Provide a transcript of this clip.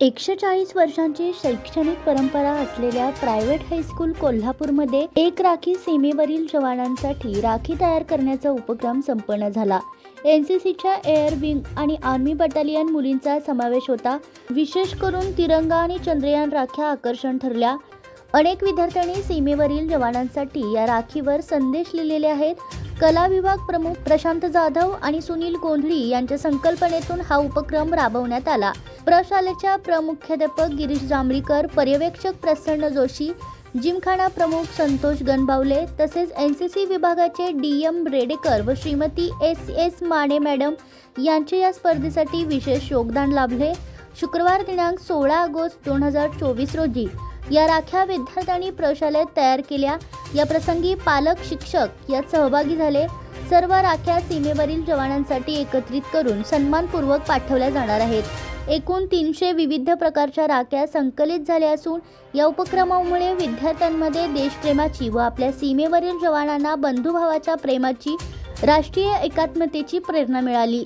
एकशे चाळीस वर्षांची शैक्षणिक परंपरा असलेल्या प्रायव्हेट हायस्कूल कोल्हापूरमध्ये एक राखी सीमेवरील जवानांसाठी राखी तयार करण्याचा उपक्रम संपन्न झाला. एन सी सीच्या एअर विंग आणि आर्मी बटालियन मुलींचा समावेश होता. विशेष करून तिरंगा आणि चंद्रयान राख्या आकर्षण ठरल्या. अनेक विद्यार्थ्यांनी सीमेवरील जवानांसाठी या राखीवर संदेश लिहिलेले आहेत. कला विभाग प्रमुख प्रशांत जाधव आणि सुनील गोंधळी यांच्या संकल्पनेतून हा उपक्रम राबवण्यात आला. प्रशालेच्या प्रमुख्याध्यापक गिरीश जांभळीकर पर्यवेक्षक प्रसन्न जोशी जिमखाना प्रमुख संतोष गणबावले तसेच एन सी सी विभागाचे डी एम रेडेकर व Shrimati S S Mane madam यांचे या स्पर्धेसाठी विशेष योगदान लाभले. शुक्रवार दिनांक सोळा ऑगस्ट दोन हजार चोवीस रोजी या राख्या विद्यार्थ्यांनी प्रशालेत तयार केल्या. या प्रसंगी पालक शिक्षक यात सहभागी झाले. सर्व राख्या सीमेवरील जवानांसाठी एकत्रित करून सन्मानपूर्वक पाठवल्या जाणार आहेत. एकूण तीनशे विविध प्रकारच्या राख्या संकलित झाल्या असून या उपक्रमामुळे विद्यार्थ्यांमध्ये देशप्रेमाची व आपल्या सीमेवरील जवानांना बंधुभावाच्या प्रेमाची राष्ट्रीय एकात्मतेची प्रेरणा मिळाली.